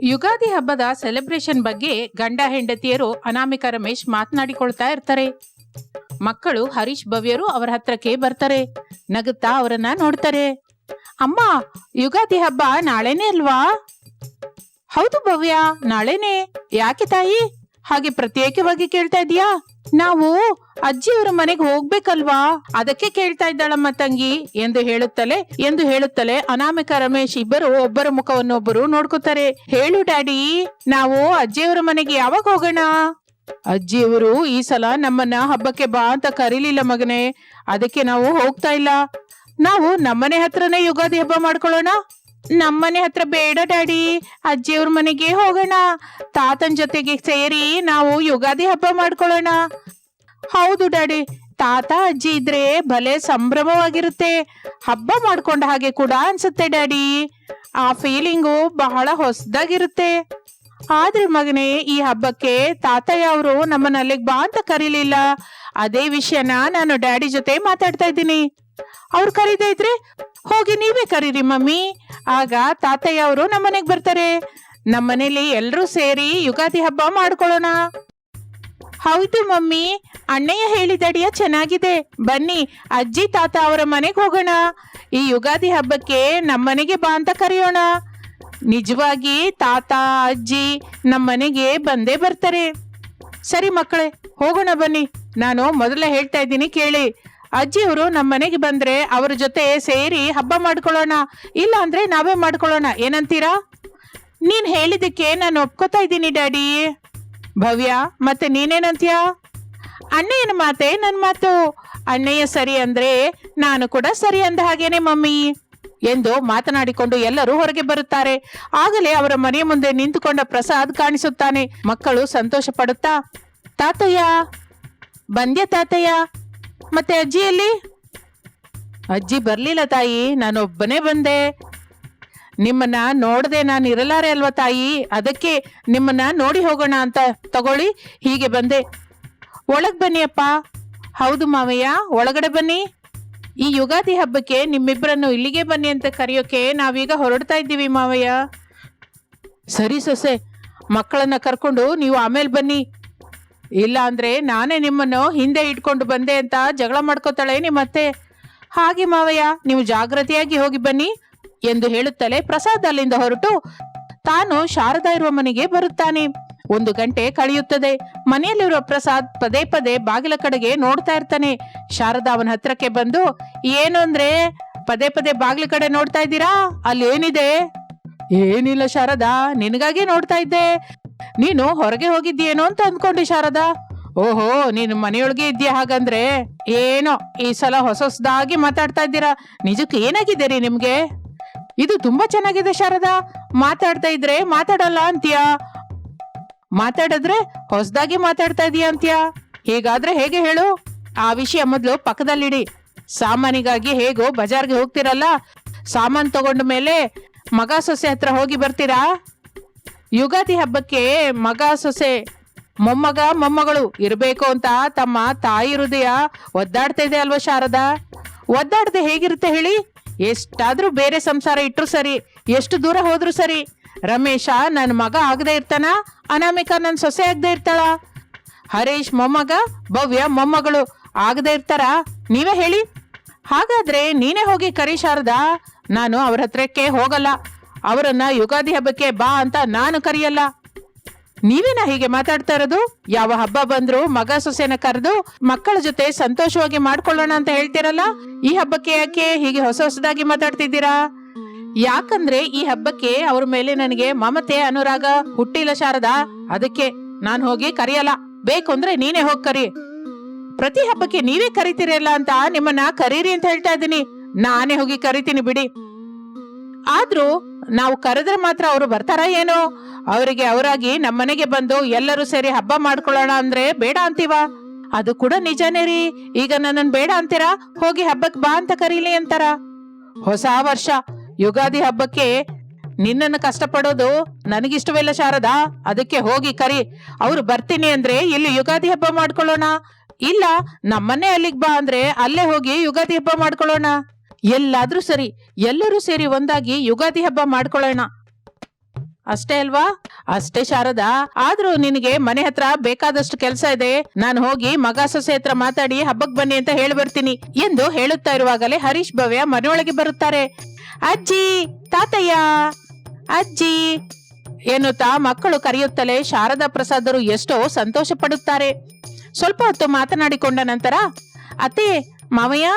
ಯುಗಾದಿ ಹಬ್ಬದ ಸೆಲೆಬ್ರೇಷನ್ ಬಗ್ಗೆ ಗಂಡ ಹೆಂಡತಿಯರು ಅನಾಮಿಕಾ ರಮೇಶ್ ಮಾತನಾಡಿಕೊಳ್ತಾ ಇರ್ತಾರೆ. ಮಕ್ಕಳು ಹರೀಶ್ ಭವ್ಯರು ಅವರ ಹತ್ರಕ್ಕೆ ಬರ್ತಾರೆ. ನಗುತ್ತಾ ಅವರನ್ನ ನೋಡ್ತಾರೆ. ಅಮ್ಮ, ಯುಗಾದಿ ಹಬ್ಬ ನಾಳೆನೇ ಅಲ್ವಾ? ಹೌದು ಭವ್ಯ, ನಾಳೆನೇ. ಯಾಕೆ ತಾಯಿ? ಹಾಗೆ ಪ್ರತ್ಯೇಕವಾಗಿ ಕೇಳ್ತಾ ಇದೀಯಾ ನಾವು ಅಜ್ಜಿಯವರ ಮನೆಗೆ ಹೋಗ್ಬೇಕಲ್ವಾ? ಅದಕ್ಕೆ ಕೇಳ್ತಾ ಇದ್ದಾಳಮ್ಮ ತಂಗಿ ಎಂದು ಹೇಳುತ್ತಲೇ ಎಂದು ಹೇಳುತ್ತಲೇ ಅನಾಮಿಕ ರಮೇಶ್ ಇಬ್ಬರು ಒಬ್ಬರ ಮುಖವನ್ನೊಬ್ಬರು ನೋಡ್ಕೋತಾರೆ. ಹೇಳು ಡ್ಯಾಡಿ, ನಾವು ಅಜ್ಜಿಯವರ ಮನೆಗೆ ಯಾವಾಗ ಹೋಗೋಣ? ಅಜ್ಜಿಯವರು ಈ ಸಲ ನಮ್ಮನ್ನ ಹಬ್ಬಕ್ಕೆ ಬಾ ಅಂತ ಕರೀಲಿಲ್ಲ ಮಗನೇ. ಅದಕ್ಕೆ ನಾವು ಹೋಗ್ತಾ ಇಲ್ಲ. ನಾವು ನಮ್ಮನೆ ಹತ್ರನೇ ಯುಗಾದಿ ಹಬ್ಬ ಮಾಡ್ಕೊಳ್ಳೋಣ? ನಮ್ಮನೆ ಹತ್ರ ಬೇಡ ಡ್ಯಾಡಿ. ಅಜ್ಜಿಯವ್ರ ಮನೆಗೆ ಹೋಗೋಣ. ತಾತನ ಜೊತೆಗೆ ಸೇರಿ ನಾವು ಯುಗಾದಿ ಹಬ್ಬ ಮಾಡ್ಕೊಳ್ಳೋಣ. ಹೌದು ಡ್ಯಾಡಿ. ತಾತ, ಅಜ್ಜಿ ಇದ್ರೆ ಭಲೆ ಸಂಭ್ರಮವಾಗಿರುತ್ತೆ. ಹಬ್ಬ ಮಾಡ್ಕೊಂಡ ಹಾಗೆ ಕೂಡ ಅನ್ಸುತ್ತೆ ಡ್ಯಾಡಿ. ಆ ಫೀಲಿಂಗು ಬಹಳ ಹೊಸದಾಗಿರುತ್ತೆ. ಆದ್ರೆ ಮಗನೇ, ಈ ಹಬ್ಬಕ್ಕೆ ತಾತಯ್ಯ ಅವರು ನಮ್ಮನ್ನ ಅಲ್ಲಿಗೆ ಬಾ ಅಂತ ಕರೀಲಿಲ್ಲ. ಅದೇ ವಿಷಯನ ನಾನು ಡ್ಯಾಡಿ ಜೊತೆ ಮಾತಾಡ್ತಾ ಇದ್ದೀನಿ. ಅವ್ರು ಕರೀದೇ ಹೋಗಿ ನೀವೇ ಕರೀರಿ, ಮಮ್ಮಿ. ಆಗ ತಾತಯ್ಯ ಅವರು ನಮ್ಮನೆಗೆ ಬರ್ತಾರೆ. ನಮ್ಮನೇಲಿ ಎಲ್ಲರೂ ಸೇರಿ ಯುಗಾದಿ ಹಬ್ಬ ಮಾಡ್ಕೊಳ್ಳೋಣ. ಹೌದು, ಮಮ್ಮಿ. ಅಣ್ಣಯ್ಯ ಹೇಳಿದಡಿಯ ಚೆನ್ನಾಗಿದೆ. ಬನ್ನಿ, ಅಜ್ಜಿ, ತಾತ ಅವರ ಮನೆಗೆ ಹೋಗೋಣ. ಈ ಯುಗಾದಿ ಹಬ್ಬಕ್ಕೆ ನಮ್ಮನೆಗೆ ಬಾ ಅಂತ ಕರೆಯೋಣ. ನಿಜವಾಗಿ ತಾತ, ಅಜ್ಜಿ ನಮ್ಮನೆಗೆ ಬಂದೇ ಬರ್ತಾರೆ. ಸರಿ ಮಕ್ಕಳೇ, ಹೋಗೋಣ ಬನ್ನಿ. ನಾನು ಮೊದಲೇ ಹೇಳ್ತಾ ಇದ್ದೀನಿ ಕೇಳಿ. ಅಜ್ಜಿಯವರು ನಮ್ಮ ಮನೆಗೆ ಬಂದ್ರೆ ಅವ್ರ ಜೊತೆ ಸೇರಿ ಹಬ್ಬ ಮಾಡ್ಕೊಳ್ಳೋಣ, ಇಲ್ಲ ಅಂದ್ರೆ ನಾವೇ ಮಾಡ್ಕೊಳ್ಳೋಣ, ಏನಂತೀರಾ? ನೀನ್ ಹೇಳಿದಕ್ಕೆ ನಾನು ಒಪ್ಕೋತಾ ಇದ್ದೀನಿ, ಡ್ಯಾಡಿ. ಭವ್ಯ, ಮತ್ತೆ ನೀನೇನಂತೀಯ? ಅಣ್ಣಯ್ಯನ ಮಾತೆ ನನ್ನ ಮಾತು. ಅಣ್ಣಯ್ಯ ಸರಿ ಅಂದ್ರೆ ನಾನು ಕೂಡ ಸರಿ ಅಂದ ಹಾಗೇನೆ, ಮಮ್ಮಿ ಎಂದು ಮಾತನಾಡಿಕೊಂಡು ಎಲ್ಲರೂ ಹೊರಗೆ ಬರುತ್ತಾರೆ. ಆಗಲೇ ಅವರ ಮನೆಯ ಮುಂದೆ ನಿಂತುಕೊಂಡ ಪ್ರಸಾದ್ ಕಾಣಿಸುತ್ತಾನೆ. ಮಕ್ಕಳು ಸಂತೋಷ ಪಡುತ್ತಾ ತಾತಯ್ಯ, ಬಂದ್ಯ ತಾತಯ್ಯ? ಮತ್ತೆ ಅಜ್ಜಿಯಲ್ಲಿ ಅಜ್ಜಿ ಬರ್ಲಿಲ್ಲ ತಾಯಿ, ನಾನೊಬ್ಬನೇ ಬಂದೆ. ನಿಮ್ಮನ್ನ ನೋಡದೆ ನಾನು ಇರಲಾರೆ ಅಲ್ವಾ ತಾಯಿ? ಅದಕ್ಕೆ ನಿಮ್ಮನ್ನ ನೋಡಿ ಹೋಗೋಣ ಅಂತ ತಗೊಳ್ಳಿ, ಹೀಗೆ ಬಂದೆ. ಒಳಗೆ ಬನ್ನಿ ಅಪ್ಪ ಹೌದು ಮಾವಯ್ಯ, ಒಳಗಡೆ ಬನ್ನಿ. ಈ ಯುಗಾದಿ ಹಬ್ಬಕ್ಕೆ ನಿಮ್ಮಿಬ್ಬರನ್ನು ಇಲ್ಲಿಗೆ ಬನ್ನಿ ಅಂತ ಕರೆಯೋಕೆ ನಾವೀಗ ಹೊರಡ್ತಾ ಇದ್ದೀವಿ ಮಾವಯ್ಯ. ಸರಿ ಸೊಸೆ, ಮಕ್ಕಳನ್ನ ಕರ್ಕೊಂಡು ನೀವು ಆಮೇಲೆ ಬನ್ನಿ. ಇಲ್ಲ ಅಂದ್ರೆ ನಾನೇ ನಿಮ್ಮನ್ನು ಹಿಂದೆ ಇಟ್ಕೊಂಡು ಬಂದೆ ಅಂತ ಜಗಳ ಮಾಡ್ಕೋತಾಳೆ ನಿಮ್ಮತ್ತೆ. ಹಾಗೆ ಮಾವಯ್ಯ, ನೀವು ಜಾಗ್ರತೆಯಾಗಿ ಹೋಗಿ ಬನ್ನಿ ಎಂದು ಹೇಳುತ್ತಲೇ ಪ್ರಸಾದ್ ಅಲ್ಲಿಂದ ಹೊರಟು ತಾನು ಶಾರದಾ ಇರುವ ಮನೆಗೆ ಬರುತ್ತಾನೆ. ಒಂದು ಗಂಟೆ ಕಳೆಯುತ್ತದೆ. ಮನೆಯಲ್ಲಿರುವ ಪ್ರಸಾದ್ ಪದೇ ಪದೇ ಬಾಗಿಲ ಕಡೆಗೆ ನೋಡ್ತಾ ಇರ್ತಾನೆ. ಶಾರದಾ ಅವನ ಹತ್ರಕ್ಕೆ ಬಂದು, ಏನು ಅಂದ್ರೆ ಪದೇ ಪದೇ ಬಾಗಿಲ ಕಡೆ ನೋಡ್ತಾ ಇದ್ದೀರಾ? ಅಲ್ಲಿ ಏನಿದೆ? ಏನಿಲ್ಲ ಶಾರದಾ, ನಿನಗಾಗೆ ನೋಡ್ತಾ ಇದ್ದೆ. ನೀನು ಹೊರಗೆ ಹೋಗಿದ್ದೀಯೇನೋ ಅಂತ ಅಂದ್ಕೊಂಡೆ ಶಾರದಾ. ಓಹೋ, ನೀನು ಮನೆಯೊಳಗೆ ಇದ್ದೀಯ ಹಾಗಂದ್ರೆ? ಏನೋ, ಈ ಸಲ ಹೊಸ ಹೊಸದಾಗಿ ಮಾತಾಡ್ತಾ ಇದ್ದೀರಾ? ನಿಜಕ್ಕೆ ಏನಾಗಿದೆ ರೀ ನಿಮ್ಗೆ? ಇದು ತುಂಬಾ ಚೆನ್ನಾಗಿದೆ ಶಾರದಾ. ಮಾತಾಡ್ತಾ ಇದ್ರೆ ಮಾತಾಡಲ್ಲ ಅಂತೀಯ? ಮಾತಾಡಿದ್ರೆ ಹೊಸದಾಗಿ ಮಾತಾಡ್ತಾ ಇದೀಯ ಅಂತೀಯ? ಹೀಗಾದ್ರೆ ಹೇಗೆ ಹೇಳು? ಆ ವಿಷಯ ಮೊದಲು ಪಕ್ಕದಲ್ಲಿಡಿ. ಸಾಮಾನಿಗಾಗಿ ಹೇಗೋ ಬಜಾರ್ಗೆ ಹೋಗ್ತಿರಲ್ಲ? ಸಾಮಾನ್ ತಗೊಂಡ ಮೇಲೆ ಮಗ ಸೊಸೆ ಹತ್ರ ಹೋಗಿ ಬರ್ತೀರಾ? ಯುಗಾದಿ ಹಬ್ಬಕ್ಕೆ ಮಗ, ಸೊಸೆ, ಮೊಮ್ಮಗ, ಮೊಮ್ಮಗಳು ಇರಬೇಕು ಅಂತ ತಮ್ಮ ತಾಯಿ ಹೃದಯ ಒದ್ದಾಡ್ತಾ ಇದೆ ಅಲ್ವಾ ಶಾರದಾ? ಒದ್ದಾಡದೆ ಹೇಗಿರುತ್ತೆ ಹೇಳಿ? ಎಷ್ಟಾದ್ರೂ ಬೇರೆ ಸಂಸಾರ ಇಟ್ಟರು ಸರಿ, ಎಷ್ಟು ದೂರ ಹೋದ್ರು ಸರಿ. ರಮೇಶ ನನ್ನ ಮಗ ಆಗದೆ ಇರ್ತಾನ? ಅನಾಮಿಕಾ ನನ್ನ ಸೊಸೆ ಆಗದೆ ಇರ್ತಾಳ? ಹರೀಶ್, ಮೊಮ್ಮಗ, ಭವ್ಯ, ಮೊಮ್ಮಗಳು ಆಗದೆ ಇರ್ತಾರ? ನೀವೇ ಹೇಳಿ. ಹಾಗಾದ್ರೆ ನೀನೇ ಹೋಗಿ ಕರಿ ಶಾರದಾ. ನಾನು ಅವ್ರ ಹತ್ರಕ್ಕೆ ಹೋಗಲ್ಲ. ಅವರನ್ನ ಯುಗಾದಿ ಹಬ್ಬಕ್ಕೆ ಬಾ ಅಂತ ನಾನು ಕರೆಯಲ್ಲ. ನೀವೇನ ಹೀಗೆ ಮಾತಾಡ್ತಾ ಇರೋದು? ಯಾವ ಹಬ್ಬ ಬಂದ್ರು ಮಗ ಸೊಸೆನ ಕರೆದು ಮಕ್ಕಳ ಜೊತೆ ಸಂತೋಷವಾಗಿ ಮಾಡ್ಕೊಳ್ಳೋಣ ಅಂತ ಹೇಳ್ತೀರಲ್ಲ? ಈ ಹಬ್ಬಕ್ಕೆ ಯಾಕೆ ಹೀಗೆ ಹೊಸ ಹೊಸದಾಗಿ ಮಾತಾಡ್ತಿದ್ದೀರಾ? ಯಾಕಂದ್ರೆ ಈ ಹಬ್ಬಕ್ಕೆ ಅವ್ರ ಮೇಲೆ ನನಗೆ ಮಮತೆ, ಅನುರಾಗ ಹುಟ್ಟಿಲ್ಲ ಶಾರದಾ ಅದಕ್ಕೆ ನಾನು ಹೋಗಿ ಕರೆಯಲ್ಲ. ಬೇಕು ಅಂದ್ರೆ ನೀನೇ ಹೋಗಿ ಕರಿ. ಪ್ರತಿ ಹಬ್ಬಕ್ಕೆ ನೀವೇ ಕರಿತೀರಲ್ಲ ಅಂತ ನಿಮ್ಮನ್ನ ಕರೀರಿ ಅಂತ ಹೇಳ್ತಾ ಇದ್ದೀನಿ. ನಾನೇ ಹೋಗಿ ಕರಿತೀನಿ ಬಿಡಿ. ಆದ್ರೂ ನಾವು ಕರೆದ್ರೆ ಮಾತ್ರ ಅವರು ಬರ್ತಾರ ಏನೋ? ಅವರಿಗೆ ಅವರಾಗಿ ನಮ್ಮನೆಗೆ ಬಂದು ಎಲ್ಲರೂ ಸೇರಿ ಹಬ್ಬ ಮಾಡ್ಕೊಳ್ಳೋಣ ಅಂದ್ರೆ ಬೇಡ ಅಂತೀವ? ಅದು ಕೂಡ ನಿಜನೇ ರೀ. ಈಗ ನನ್ನನ್ ಬೇಡ ಅಂತೀರಾ? ಹೋಗಿ ಹಬ್ಬಕ್ಕೆ ಬಾ ಅಂತ ಕರೀಲಿ ಅಂತಾರ? ಹೊಸ ವರ್ಷ, ಯುಗಾದಿ ಹಬ್ಬಕ್ಕೆ ನಿನ್ನನ್ನು ಕಷ್ಟಪಡೋದು ನನಗಿಷ್ಟವಿಲ್ಲ ಶಾರದಾ. ಅದಕ್ಕೆ ಹೋಗಿ ಕರಿ. ಅವ್ರು ಬರ್ತೀನಿ ಅಂದ್ರೆ ಇಲ್ಲಿ ಯುಗಾದಿ ಹಬ್ಬ ಮಾಡ್ಕೊಳ್ಳೋಣ. ಇಲ್ಲ ನಮ್ಮನ್ನೇ ಅಲ್ಲಿಗೆ ಬಾ ಅಂದ್ರೆ ಅಲ್ಲೇ ಹೋಗಿ ಯುಗಾದಿ ಹಬ್ಬ ಮಾಡ್ಕೊಳ್ಳೋಣ. ಎಲ್ಲಾದ್ರೂ ಸರಿ, ಎಲ್ಲರೂ ಸೇರಿ ಒಂದಾಗಿ ಯುಗಾದಿ ಹಬ್ಬ ಮಾಡ್ಕೊಳ್ಳೋಣ. ಅಷ್ಟೇ ಅಲ್ವಾ? ಅಷ್ಟೇ ಶಾರದಾ. ಆದ್ರೂ ನಿನಗೆ ಮನೆ ಹತ್ರ ಬೇಕಾದಷ್ಟು ಕೆಲಸ ಇದೆ. ನಾನು ಹೋಗಿ ಮಗ ಸೊಸೆ ಹತ್ರ ಮಾತಾಡಿ ಹಬ್ಬಕ್ ಬನ್ನಿ ಅಂತ ಹೇಳಿ ಬರ್ತೀನಿ ಎಂದು ಹೇಳುತ್ತಾ ಇರುವಾಗಲೇ ಹರೀಶ್ ಭವ್ಯ ಮನೆಯೊಳಗೆ ಬರುತ್ತಾರೆ. ಅಜ್ಜಿ, ತಾತಯ್ಯ! ಅಜ್ಜಿ! ಎನ್ನುತ್ತಾ ಮಕ್ಕಳು ಕರೆಯುತ್ತಲೇ ಶಾರದಾ ಪ್ರಸಾದರು ಎಷ್ಟೋ ಸಂತೋಷ ಪಡುತ್ತಾರೆ ಸ್ವಲ್ಪ ಹೊತ್ತು ಮಾತನಾಡಿಕೊಂಡ ನಂತರ, ಅತ್ತೆ, ಮಾವಯ್ಯ!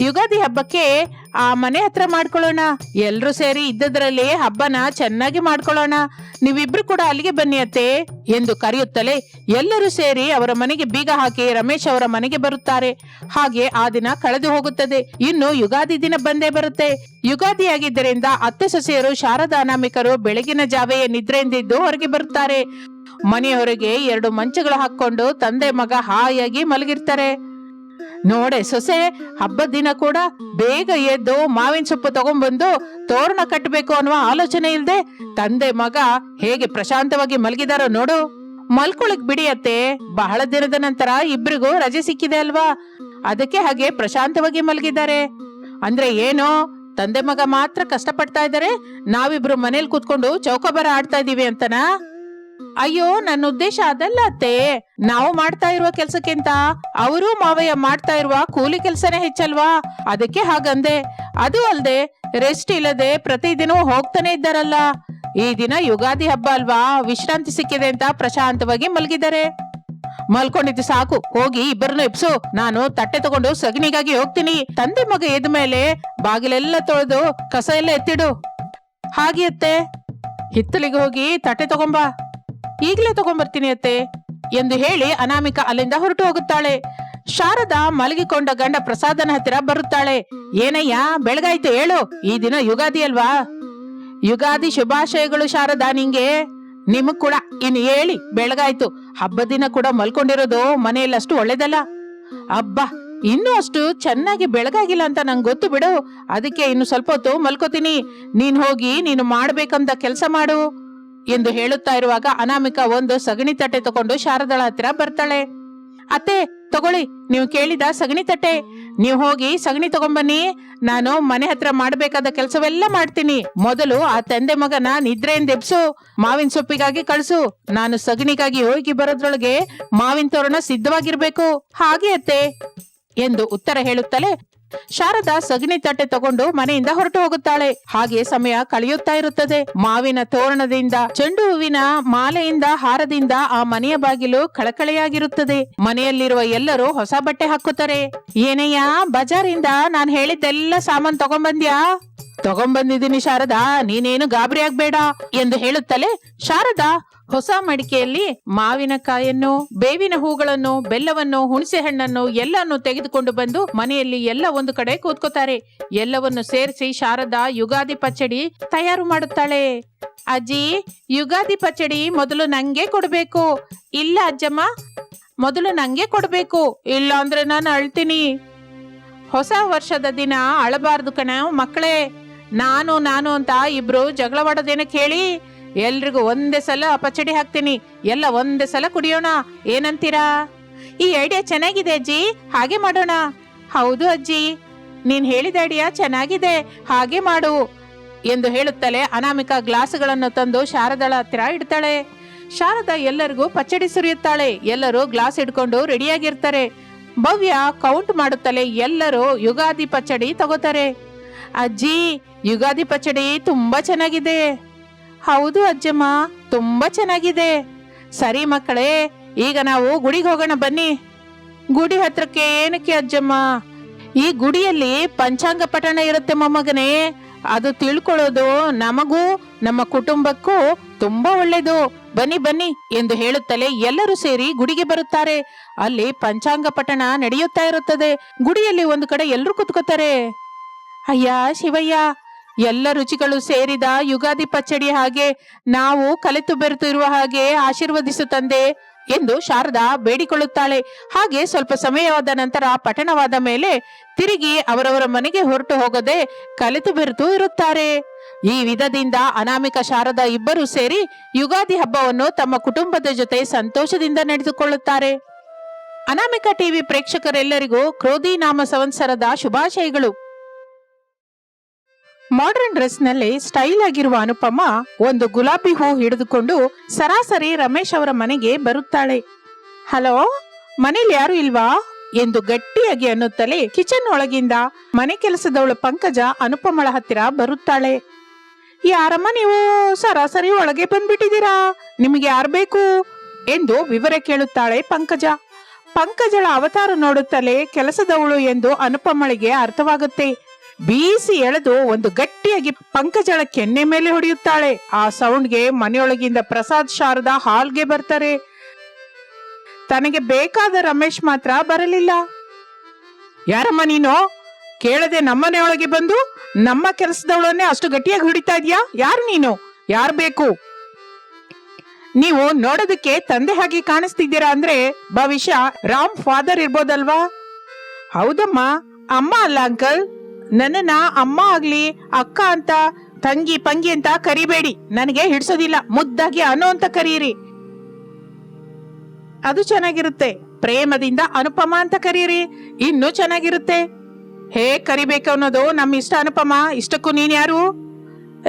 ಯುಗಾದಿ ಹಬ್ಬಕ್ಕೆ ಆ ಮನೆ ಹತ್ರ ಮಾಡ್ಕೊಳ್ಳೋಣ. ಎಲ್ರೂ ಸೇರಿ ಇದ್ದದ್ರಲ್ಲಿ ಹಬ್ಬನ ಚೆನ್ನಾಗಿ ಮಾಡ್ಕೊಳ್ಳೋಣ. ನೀವಿಬ್ರು ಕೂಡ ಅಲ್ಲಿಗೆ ಬನ್ನಿ ಅತ್ತೆ ಎಂದು ಕರೆಯುತ್ತಲೇ ಎಲ್ಲರೂ ಸೇರಿ ಅವರ ಮನೆಗೆ ಬೀಗ ಹಾಕಿ ರಮೇಶ್ ಅವರ ಮನೆಗೆ ಬರುತ್ತಾರೆ. ಹಾಗೆ ಆ ದಿನ ಕಳೆದು ಹೋಗುತ್ತದೆ. ಇನ್ನು ಯುಗಾದಿ ದಿನ ಬಂದೇ ಬರುತ್ತೆ. ಯುಗಾದಿ ಆಗಿದ್ದರಿಂದ ಅತ್ತೆ ಸೊಸೆಯರು ಶಾರದಾ ಅನಾಮಿಕರು ಬೆಳಗಿನ ಜಾವೆಯ ನಿದ್ರೆಯಿಂದಿದ್ದು ಹೊರಗೆ ಬರುತ್ತಾರೆ. ಮನೆಯ ಎರಡು ಮಂಚಗಳು ಹಾಕೊಂಡು ತಂದೆ ಮಗ ಹಾಯಾಗಿ ಮಲಗಿರ್ತಾರೆ. ನೋಡೆ ಸೊಸೆ, ಹಬ್ಬದ ದಿನ ಕೂಡ ಬೇಗ ಎದ್ದು ಮಾವಿನ ಸೊಪ್ಪು ತಗೊಂಡ್ಬಂದು ತೋರಣ ಕಟ್ಟಬೇಕು ಅನ್ನುವ ಆಲೋಚನೆ ಇಲ್ಲದೆ ತಂದೆ ಮಗ ಹೇಗೆ ಪ್ರಶಾಂತವಾಗಿ ಮಲಗಿದಾರೋ ನೋಡು. ಮಲ್ಕೊಳಕ್ ಬಿಡಿಯತ್ತೆ ಬಹಳ ದಿನದ ನಂತರ ಇಬ್ರಿಗೂ ರಜೆ ಸಿಕ್ಕಿದೆ ಅಲ್ವಾ? ಅದಕ್ಕೆ ಹಾಗೆ ಪ್ರಶಾಂತವಾಗಿ ಮಲಗಿದ್ದಾರೆ. ಅಂದ್ರೆ ಏನು, ತಂದೆ ಮಗ ಮಾತ್ರ ಕಷ್ಟಪಡ್ತಾ ಇದ್ದಾರೆ, ನಾವಿಬ್ರು ಮನೇಲಿ ಕೂತ್ಕೊಂಡು ಚೌಕಬಾರ ಆಡ್ತಾ ಇದೀವಿ ಅಂತನಾ? ಅಯ್ಯೋ, ನನ್ನ ಉದ್ದೇಶ ಅದಲ್ಲ ಅತ್ತೆ. ನಾವು ಮಾಡ್ತಾ ಇರುವ ಕೆಲ್ಸಕ್ಕಿಂತ ಅವರು ಮಾವಯ್ಯ ಮಾಡ್ತಾ ಇರುವ ಕೂಲಿ ಕೆಲ್ಸನೇ ಹೆಚ್ಚಲ್ವಾ? ಅದಕ್ಕೆ ಹಾಗಂದೆ. ಅದು ಅಲ್ದೆ ರೆಸ್ಟ್ ಇಲ್ಲದೆ ಪ್ರತಿದಿನವೂ ಹೋಗ್ತಾನೆ ಇದ್ದಾರಲ್ಲ. ಈ ದಿನ ಯುಗಾದಿ ಹಬ್ಬ ಅಲ್ವಾ? ವಿಶ್ರಾಂತಿ ಸಿಕ್ಕಿದೆ ಅಂತ ಪ್ರಶಾಂತವಾಗಿ ಮಲಗಿದ್ದಾರೆ. ಮಲ್ಕೊಂಡಿದ್ದು ಸಾಕು. ಹೋಗಿ ಇಬ್ಬರನ್ನು ಎಪ್ಸು ನಾನು ತಟ್ಟೆ ತಗೊಂಡು ಸಗಣಿಗಾಗಿ ಹೋಗ್ತೀನಿ. ತಂದೆ ಮಗ ಎದ್ದ ಮೇಲೆ ಬಾಗಿಲೆಲ್ಲ ತೊಳೆದು ಕಸ ಎಲ್ಲ ಎತ್ತಿಡು. ಹಾಗೆ ಅತ್ತೆ. ಹಿತ್ತಲಿಗೆ ಹೋಗಿ ತಟ್ಟೆ ತಗೊಂಬಾ. ಈಗಲೇ ತಗೊಂಡ್ಬರ್ತೀನಿ ಅತ್ತೆ ಎಂದು ಹೇಳಿ ಅನಾಮಿಕ ಅಲ್ಲಿಂದ ಹೊರಟು ಹೋಗುತ್ತಾಳೆ. ಶಾರದಾ ಮಲಗಿಕೊಂಡ ಗಂಡ ಪ್ರಸಾದನ ಹತ್ತಿರ ಬರುತ್ತಾಳೆ. ಏನಯ್ಯ, ಬೆಳಗಾಯ್ತು ಹೇಳು. ಈ ದಿನ ಯುಗಾದಿ ಅಲ್ವಾ? ಯುಗಾದಿ ಶುಭಾಶಯಗಳು ಶಾರದಾ ನಿಂಗೆ. ನಿಮಗ್ ಕೂಡ ಇನ್ನು ಹೇಳಿ, ಬೆಳಗಾಯ್ತು. ಹಬ್ಬ ದಿನ ಕೂಡ ಮಲ್ಕೊಂಡಿರೋದು ಮನೆಯಲ್ಲಿ ಅಷ್ಟು ಒಳ್ಳೇದಲ್ಲ? ಅಬ್ಬಾ, ಇನ್ನೂ ಅಷ್ಟು ಚೆನ್ನಾಗಿ ಬೆಳಗಾಗಿಲ್ಲ ಅಂತ ನಂಗೆ ಗೊತ್ತು ಬಿಡು. ಅದಕ್ಕೆ ಇನ್ನು ಸ್ವಲ್ಪ ಹೊತ್ತು ಮಲ್ಕೋತೀನಿ. ನೀನ್ ಹೋಗಿ ನೀನು ಮಾಡ್ಬೇಕಂತ ಕೆಲಸ ಮಾಡು. ಎಂದು ಹೇಳುತ್ತಾ ಇರುವಾಗ ಅನಾಮಿಕ ಒಂದು ಸಗಣಿ ತಟ್ಟೆ ತಗೊಂಡು ಶಾರದಳ ಹತ್ತಿರ ಬರ್ತಾಳೆ. ಅತ್ತೆ, ತಗೊಳ್ಳಿ, ನೀವು ಕೇಳಿದ ಸಗಣಿ ತಟ್ಟೆ. ನೀವು ಹೋಗಿ ಸಗಣಿ ತಗೊಂಬನ್ನಿ. ನಾನು ಮನೆ ಹತ್ರ ಮಾಡಬೇಕಾದ ಕೆಲಸವೆಲ್ಲ ಮಾಡ್ತೀನಿ. ಮೊದಲು ಆ ತಂದೆ ಮಗನ ನಿದ್ರೆಯಿಂದ ಎಬ್ಸು. ಮಾವಿನ ಸೊಪ್ಪಿಗಾಗಿ ಕಳಿಸು. ನಾನು ಸಗಣಿಗಾಗಿ ಹೋಗಿ ಬರೋದ್ರೊಳಗೆ ಮಾವಿನ ತೋರಣ ಸಿದ್ಧವಾಗಿರ್ಬೇಕು. ಹಾಗೆ ಅತ್ತೆ, ಎಂದು ಉತ್ತರ ಹೇಳುತ್ತಲೇ ಶಾರದಾ ಸಗಣಿ ತಟ್ಟೆ ತಗೊಂಡು ಮನೆಯಿಂದ ಹೊರಟು ಹೋಗುತ್ತಾಳೆ. ಹಾಗೆ ಸಮಯ ಕಳೆಯುತ್ತಾ ಇರುತ್ತದೆ. ಮಾವಿನ ತೋರಣದಿಂದ, ಚೆಂಡು ಹೂವಿನ ಮಾಲೆಯಿಂದ, ಹಾರದಿಂದ ಆ ಮನೆಯ ಬಾಗಿಲು ಕಳಕಳೆಯಾಗಿರುತ್ತದೆ. ಮನೆಯಲ್ಲಿರುವ ಎಲ್ಲರೂ ಹೊಸ ಬಟ್ಟೆ ಹಾಕುತ್ತಾರೆ. ಏನಯ್ಯ ಬಜಾರಿಂದ ನಾನ್ ಹೇಳಿದ್ದೆಲ್ಲ ಸಾಮಾನ್ ತಗೊಂಬಂದ್ಯಾ? ತಗೊಂಬಂದಿದ್ದೀನಿ ಶಾರದಾ, ನೀನೇನು ಗಾಬರಿ ಆಗ್ಬೇಡ ಎಂದು ಹೇಳುತ್ತಲೇ ಶಾರದಾ ಹೊಸ ಮಡಿಕೆಯಲ್ಲಿ ಮಾವಿನಕಾಯನ್ನು ಬೇವಿನ ಹೂಗಳನ್ನು, ಬೆಲ್ಲವನ್ನು, ಹುಣಸೆ ಹಣ್ಣನ್ನು ಎಲ್ಲವನ್ನು ತೆಗೆದುಕೊಂಡು ಬಂದು ಮನೆಯಲ್ಲಿ ಎಲ್ಲ ಒಂದು ಕಡೆ ಕೂತ್ಕೋತಾರೆ. ಎಲ್ಲವನ್ನು ಸೇರಿಸಿ ಶಾರದಾ ಯುಗಾದಿ ಪಚ್ಚಡಿ ತಯಾರು ಮಾಡುತ್ತಾಳೆ. ಅಜ್ಜಿ, ಯುಗಾದಿ ಪಚ್ಚಡಿ ಮೊದಲು ನಂಗೆ ಕೊಡಬೇಕು. ಇಲ್ಲ ಅಜ್ಜಮ್ಮ, ಮೊದಲು ನಂಗೆ ಕೊಡಬೇಕು. ಇಲ್ಲ ಅಂದ್ರೆ ನಾನು ಅಳ್ತೀನಿ. ಹೊಸ ವರ್ಷದ ದಿನ ಅಳಬಾರ್ದು ಕಣ ಮಕ್ಕಳೇ. ನಾನು ನಾನು ಅಂತ ಇಬ್ರು ಜಗಳವಾಡೋದೇನಕ್ಕೆ ಹೇಳಿ ಎಲ್ರಿಗೂ ಒಂದೇ ಸಲ ಪಚಡಿ ಹಾಕ್ತೀನಿ. ಎಲ್ಲ ಒಂದೇ ಸಲ ಕುಡಿಯೋಣ. ಏನಂತೀರಾ? ಈ ಐಡಿಯಾ ಚೆನ್ನಾಗಿದೆ ಅಜ್ಜಿ. ಹಾಗೆ ಮಾಡೋಣ. ಹೌದು ಅಜ್ಜಿ. ನೀನ್ ಹೇಳಿದ ಐಡಿಯಾ ಚೆನ್ನಾಗಿದೆ. ಹಾಗೆ ಮಾಡು. ಎಂದು ಹೇಳುತ್ತಲೇ ಅನಾಮಿಕ ಗ್ಲಾಸ್ಗಳನ್ನು ತಂದು ಶಾರದಳ ಹತ್ತಿರ ಇಡ್ತಾಳೆ. ಶಾರದಾ ಎಲ್ಲರಿಗೂ ಪಚ್ಚಡಿ ಸುರಿಯುತ್ತಾಳೆ. ಎಲ್ಲರೂ ಗ್ಲಾಸ್ ಹಿಡ್ಕೊಂಡು ರೆಡಿಯಾಗಿರ್ತಾರೆ. ಭವ್ಯ ಕೌಂಟ್ ಮಾಡುತ್ತಲೇ ಎಲ್ಲರೂ ಯುಗಾದಿ ಪಚ್ಚಡಿ ತಗೋತಾರೆ. ಅಜ್ಜಿ, ಯುಗಾದಿ ಪಚಡಿ ತುಂಬಾ ಚೆನ್ನಾಗಿದೆ. ಹೌದು ಅಜ್ಜಮ್ಮ, ತುಂಬಾ ಚೆನ್ನಾಗಿದೆ. ಸರಿ ಮಕ್ಕಳೇ, ಈಗ ನಾವು ಗುಡಿಗೆ ಹೋಗೋಣ ಬನ್ನಿ. ಗುಡಿ ಹತ್ರಕ್ಕೆ ಏನಕ್ಕೆ ಅಜ್ಜಮ್ಮ? ಈ ಗುಡಿಯಲ್ಲಿ ಪಂಚಾಂಗ ಪಠಣ ಇರುತ್ತೆ ಮೊಮ್ಮಗನೇ. ಅದು ತಿಳ್ಕೊಳ್ಳೋದು ನಮಗೂ, ನಮ್ಮ ಕುಟುಂಬಕ್ಕೂ ತುಂಬಾ ಒಳ್ಳೇದು. ಬನ್ನಿ ಬನ್ನಿ ಎಂದು ಹೇಳುತ್ತಲೇ ಎಲ್ಲರೂ ಸೇರಿ ಗುಡಿಗೆ ಬರುತ್ತಾರೆ. ಅಲ್ಲಿ ಪಂಚಾಂಗ ಪಠಣ ನಡೆಯುತ್ತಾ ಇರುತ್ತದೆ. ಗುಡಿಯಲ್ಲಿ ಒಂದು ಕಡೆ ಎಲ್ಲರೂ ಕುತ್ಕೋತಾರೆ. ಅಯ್ಯ, ಶಿವಯ್ಯ ಎಲ್ಲ ರುಚಿಗಳು ಸೇರಿದ ಯುಗಾದಿ ಪಚ್ಚಡಿ ಹಾಗೆ ನಾವು ಕಲಿತು ಬೆರೆತಿರುವ ಹಾಗೆ ಆಶೀರ್ವದಿಸು ತಂದೆ ಎಂದು ಶಾರದಾ ಬೇಡಿಕೊಳ್ಳುತ್ತಾಳೆ. ಹಾಗೆ ಸ್ವಲ್ಪ ಸಮಯವಾದ ನಂತರ ಪಠಣವಾದ ಮೇಲೆ ತಿರುಗಿ ಅವರವರ ಮನೆಗೆ ಹೊರಟು ಹೋಗದೆ ಕಲಿತು ಬೆರೆತು ಇರುತ್ತಾರೆ. ಈ ವಿಧದಿಂದ ಅನಾಮಿಕ ಶಾರದಾ ಇಬ್ಬರು ಸೇರಿ ಯುಗಾದಿ ಹಬ್ಬವನ್ನು ತಮ್ಮ ಕುಟುಂಬದ ಜೊತೆ ಸಂತೋಷದಿಂದ ನಡೆದುಕೊಳ್ಳುತ್ತಾರೆ. ಅನಾಮಿಕ ಟಿವಿ ಪ್ರೇಕ್ಷಕರೆಲ್ಲರಿಗೂ ಕ್ರೋಧಿ ನಾಮ ಸಂವತ್ಸರದ ಶುಭಾಶಯಗಳು. ಮಾಡರ್ನ್ ಡ್ರೆಸ್ನಲ್ಲಿ ಸ್ಟೈಲ್ ಆಗಿರುವ ಅನುಪಮ ಒಂದು ಗುಲಾಬಿ ಹೂ ಹಿಡಿದುಕೊಂಡು ಸರಾಸರಿ ರಮೇಶ್ ಅವರ ಮನೆಗೆ ಬರುತ್ತಾಳೆ. ಹಲೋ, ಮನೇಲಿ ಯಾರು ಇಲ್ವಾ? ಎಂದು ಗಟ್ಟಿಯಾಗಿ ಅನ್ನುತ್ತಲೇ ಕಿಚನ್ ಒಳಗಿಂದ ಮನೆ ಕೆಲಸದವಳು ಪಂಕಜ ಅನುಪಮಳ ಹತ್ತಿರ ಬರುತ್ತಾಳೆ. ಯಾರಮ್ಮ ನೀವು ಸರಾಸರಿ ಒಳಗೆ ಬಂದ್ಬಿಟ್ಟಿದ್ದೀರಾ? ನಿಮಗೆ ಯಾರು ಬೇಕು? ಎಂದು ವಿವರ ಕೇಳುತ್ತಾಳೆ ಪಂಕಜ. ಪಂಕಜಳ ಅವತಾರ ನೋಡುತ್ತಲೇ ಕೆಲಸದವಳು ಎಂದು ಅನುಪಮಳಿಗೆ ಅರ್ಥವಾಗುತ್ತೆ. ಬೀಸಿ ಎಳೆದು ಒಂದು ಗಟ್ಟಿಯಾಗಿ ಪಂಕಜಳ ಕೆನ್ನೆ ಮೇಲೆ ಹೊಡೆಯುತ್ತಾಳೆ. ಆ ಸೌಂಡ್ಗೆ ಮನೆಯೊಳಗಿಂದ ಪ್ರಸಾದ್, ಶಾರದಾ ಹಾಲ್ಗೆ ಬರ್ತಾರೆ. ತನಗೆ ಬೇಕಾದ ರಮೇಶ್ ಮಾತ್ರ ಬರಲಿಲ್ಲ. ಯಾರಮ್ಮ ನೀನು? ಕೇಳದೆ ನಮ್ಮನೆಯೊಳಗೆ ಬಂದು ನಮ್ಮ ಕೆಲಸದವಳನ್ನೇ ಅಷ್ಟು ಗಟ್ಟಿಯಾಗಿ ಹೊಡಿತಾ ಇದೀಯಾ? ಯಾರು ನೀನು? ಯಾರು ಬೇಕು? ನೀವು ನೋಡೋದಕ್ಕೆ ತಂದೆ ಹಾಗೆ ಕಾಣಿಸ್ತಿದ್ದೀರಾ ಅಂದ್ರೆ ಭವಿಷ್ಯ ರಾಮ್ ಫಾದರ್ ಇರ್ಬೋದಲ್ವಾ? ಹೌದಮ್ಮ. ಅಮ್ಮ ಅಲ್ಲ ಅಂಕಲ್. ನನ್ನನ್ನ ಅಮ್ಮ ಆಗ್ಲಿ, ಅಕ್ಕ ಅಂತ, ತಂಗಿ, ಪಂಗಿ ಅಂತ ಕರಿಬೇಡಿ. ನನಗೆ ಹಿಡ್ಸೋದಿಲ್ಲ. ಮುದ್ದಾಗಿ ಅನು ಅಂತ ಕರೀರಿ. ಅದು ಚೆನ್ನಾಗಿರುತ್ತೆ. ಪ್ರೇಮದಿಂದ ಅನುಪಮ ಅಂತ ಕರೀರಿ. ಇನ್ನೂ ಚೆನ್ನಾಗಿರುತ್ತೆ. ಹೇ ಕರಿಬೇಕು ಅನ್ನೋದು ನಮ್ಮ ಇಷ್ಟ ಅನುಪಮ. ಇಷ್ಟಕ್ಕೂ ನೀನ್ ಯಾರು?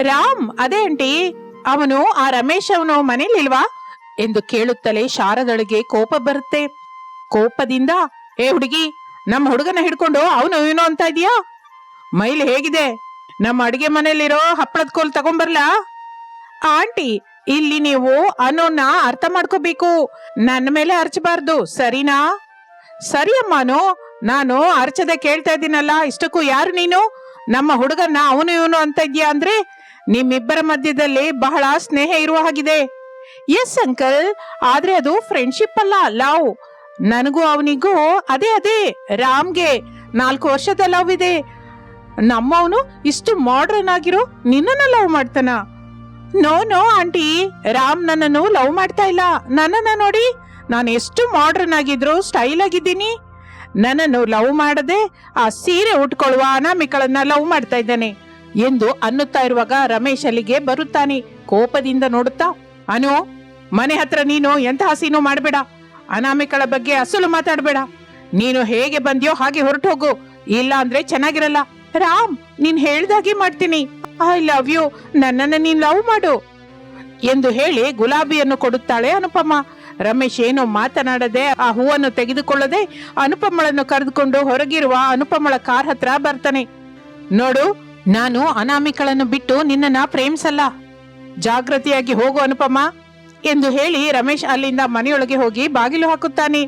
ರಾಮ್, ಅದೇ ಅಂಟಿ ಅವನು ಆ ರಮೇಶ್ ಅವನು ಮನೇಲಿಲ್ವಾ ಎಂದು ಕೇಳುತ್ತಲೇ ಶಾರದಳಿಗೆ ಕೋಪ ಬರುತ್ತೆ. ಕೋಪದಿಂದ, ಏ ಹುಡುಗಿ, ನಮ್ಮ ಹುಡುಗನ ಹಿಡ್ಕೊಂಡು ಅವನು ಏನೋ ಅಂತ ಇದೀಯಾ? ಮೈಲಿ ಹೇಗಿದೆ? ನಮ್ಮ ಅಡಿಗೆ ಮನೆಯಲ್ಲಿರೋ ಹಪ್ಪಳದ ಕೋಲ್ ತಗೊಂಬರ್ಲಾ? ಆಂಟಿ, ಇಲ್ಲಿ ನೀವು ಅನ್ನೋನ್ನ ಅರ್ಥ ಮಾಡ್ಕೋಬೇಕು. ನನ್ನ ಮೇಲೆ ಹರ್ಚಬಾರ್ದು, ಸರಿನಾ? ಸರಿ ಅಮ್ಮನು, ನಾನು ಅರ್ಚದೆ ಕೇಳ್ತಾ ಇದ್ದೀನಲ್ಲ, ಇಷ್ಟಕ್ಕೂ ಯಾರು ನೀನು? ನಮ್ಮ ಹುಡುಗನ ಅವನು ಇವನು ಅಂತ ಇದ್ಯಾ ಅಂದ್ರೆ, ನಿಮ್ಮಿಬ್ಬರ ಮಧ್ಯದಲ್ಲಿ ಬಹಳ ಸ್ನೇಹ ಇರುವ ಹಾಗಿದೆ. ಎಸ್ ಅಂಕಲ್ ಆದ್ರೆ ಅದು ಫ್ರೆಂಡ್ಶಿಪ್ ಅಲ್ಲ ಲವ್ ನನಗೂ ಅವನಿಗೂ ಅದೇ ಅದೇ, ರಾಮ್ಗೆ ನಾಲ್ಕು ವರ್ಷದ ಲವ್ ಇದೆ. ನಮ್ಮವನು ಇಷ್ಟು ಮಾಡ್ರನ್ ಆಗಿರೋ ನಿನ್ನನ್ನ ಲವ್ ಮಾಡ್ತಾನ. ನೋ ನೋ ಆಂಟಿ, ರಾಮ್ ನನ್ನನ್ನು ಲವ್ ಮಾಡ್ತಾ ಇಲ್ಲ. ನನ್ನನ್ನ ನೋಡಿ ನಾನು ಎಷ್ಟು ಮಾಡ್ರನ್ ಆಗಿದ್ರು ಸ್ಟೈಲ್ ಆಗಿದ್ದೀನಿ. ನನ್ನನ್ನು ಲವ್ ಮಾಡದೆ ಆ ಸೀರೆ ಉಟ್ಕೊಳ್ಳುವ ಅನಾಮಿಕಳನ್ನ ಲವ್ ಮಾಡ್ತಾ ಇದ್ದಾನೆ ಎಂದು ಅನ್ನುತ್ತಾ ಇರುವಾಗ ರಮೇಶ್ ಅಲ್ಲಿಗೆ ಬರುತ್ತಾನೆ. ಕೋಪದಿಂದ ನೋಡುತ್ತಾ, ಅನು, ಮನೆ ಹತ್ರ ನೀನು ಎಂತಹ ಸೀನು ಮಾಡಬೇಡ. ಅನಾಮಿಕಳ ಬಗ್ಗೆ ಅಸಲು ಮಾತಾಡಬೇಡ. ನೀನು ಹೇಗೆ ಬಂದ್ಯೋ ಹಾಗೆ ಹೊರಟು ಹೋಗು ಇಲ್ಲ ಅಂದ್ರೆ ಚೆನ್ನಾಗಿರಲ್ಲ. ರಾಮ್, ನೀನ್ ಹೇಳ್ದಾಗೆ ಮಾಡ್ತೀನಿ. ಐ ಲವ್ ಯು, ನನ್ನನ್ನ ನೀನ್ ಲವ್ ಮಾಡು. ಎಂದು ಹೇಳಿ ಗುಲಾಬಿಯನ್ನು ಕೊಡುತ್ತಾಳೆ ಅನುಪಮ. ರಮೇಶ್ ಏನು ಮಾತನಾಡದೆ ಆ ಹೂವನ್ನು ತೆಗೆದುಕೊಳ್ಳದೆ ಅನುಪಮಳನ್ನು ಕರೆದುಕೊಂಡು ಹೊರಗಿರುವ ಅನುಪಮಳ ಕಾರ್ ಹತ್ರ ಬರ್ತಾನೆ. ನೋಡು, ನಾನು ಅನಾಮಿಕಳನ್ನು ಬಿಟ್ಟು ನಿನ್ನನ್ನ ಪ್ರೇಮಿಸಲ್ಲ. ಜಾಗೃತಿಯಾಗಿ ಹೋಗು ಅನುಪಮ, ಎಂದು ಹೇಳಿ ರಮೇಶ್ ಅಲ್ಲಿಂದ ಮನೆಯೊಳಗೆ ಹೋಗಿ ಬಾಗಿಲು ಹಾಕುತ್ತಾನೆ.